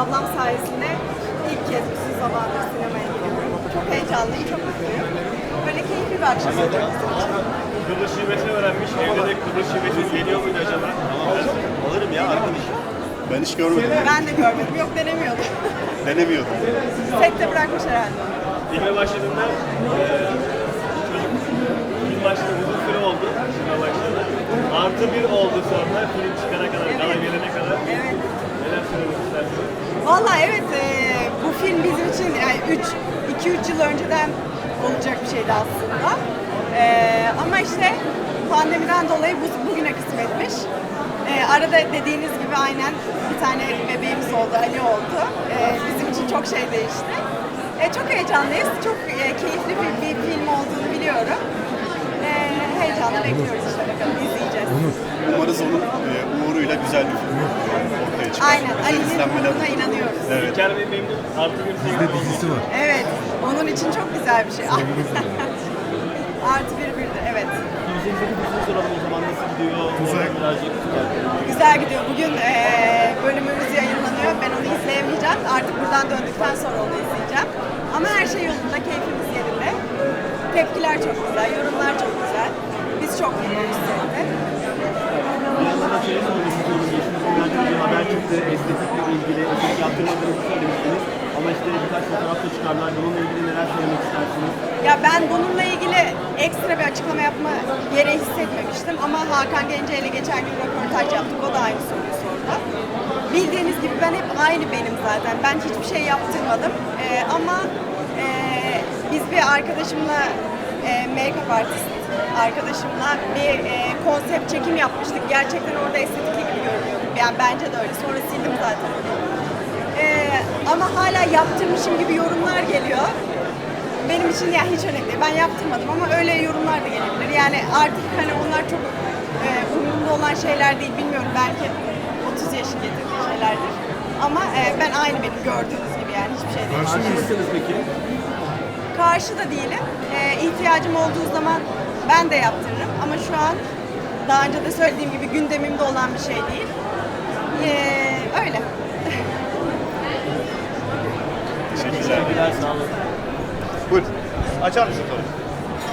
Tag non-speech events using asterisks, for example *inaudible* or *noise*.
ablam sayesinde ilk kez uzun zamandır sinemaya geliyorum. Çok heyecanlıyım, çok mutluyum. Böyle keyifli bir akşam olacak bizim için. Kıbrıs şivesini öğrenmiş. Evde de Kıbrıs şivesi geliyor muydu acaba? Alırım ya arkadaş. Ben hiç görmedim. Ben de görmedim, yok denemiyordum. Denemiyordum. Sette bırakmış herhalde. Filme başladığında eee çocuk film başladı uzun süre oldu. Filme başladı. Artı bir oldu sonra film çıkana kadar, gala gelene kadar. Evet. Neler söylemek istersiniz? Valla evet e, bu film bizim için yani 3 2-3 yıl önceden olacak bir şeydi aslında. E, ama işte pandemiden dolayı bu, bugüne kısmetmiş. E, arada dediğiniz gibi aynen bir tane bebeğimiz oldu, Ali oldu. E, bizim için çok şey değişti. E, çok heyecanlıyız. Çok e, keyifli bir, bir film olduğunu biliyorum. E, heyecanla bekliyoruz işte bakalım izleyeceğiz. Umarız onun e, uğruyla güzel bir film ortaya çıkar. Aynen Güzel Ali'nin olur. inanıyoruz. Evet. İlker Bey memnun. Artı bir Bizde dizisi var. Evet, onun için çok güzel bir şey. *laughs* Artı bir bir de, evet. Dizinizdeki dizini soralım o zaman nasıl gidiyor? Tuzak. Birazcık. Güzel gidiyor. Bugün eee, bölümümüz yayınlanıyor. Ben onu izleyemeyeceğim. Artık buradan döndükten sonra onu izleyeceğim. Ama her şey yolunda, keyfimiz yerinde. Tepkiler çok güzel, yorumlar çok güzel. Biz çok mutluyuz sette. Bir yandan da şey haber çıktı. Estetikle ilgili estetik yaptırmadığınızı söylemiştiniz. Ama işte birkaç fotoğrafta çıkardılar. Bununla ilgili neler söylemek istersiniz? Ya ben bununla ilgili ekstra bir açıklama yapma gereği hissetmemiştim ama Hakan Gence ile geçen gün röportaj yaptık. O da aynı soruyu sordu. Bildiğiniz gibi ben hep aynı benim zaten. Ben hiçbir şey yaptırmadım. Ee, ama e, biz bir arkadaşımla e, make-up artist arkadaşımla bir e, konsept çekim yapmıştık. Gerçekten orada estetikli gibi görünüyordu. Yani bence de öyle. Sonra sildim zaten. Ee, ama hala yaptırmışım gibi yorumlar geliyor. Benim için ya hiç önemli değil. Ben yaptırmadım ama öyle yorumlar da gelebilir. Yani artık hani onlar çok e, umurumda olan şeyler değil. Bilmiyorum belki 30 yaşın getirdiği şeylerdir. Ama e, ben aynı benim gördüğünüz gibi yani hiçbir şey değil. Karşı? Mısınız peki? Karşı da değilim. E, ihtiyacım olduğu zaman ben de yaptırırım. Ama şu an daha önce de söylediğim gibi gündemimde olan bir şey değil. E, öyle. Teşekkürler. Teşekkürler, sağ olun. Buyurun. Açar mısın soruyu?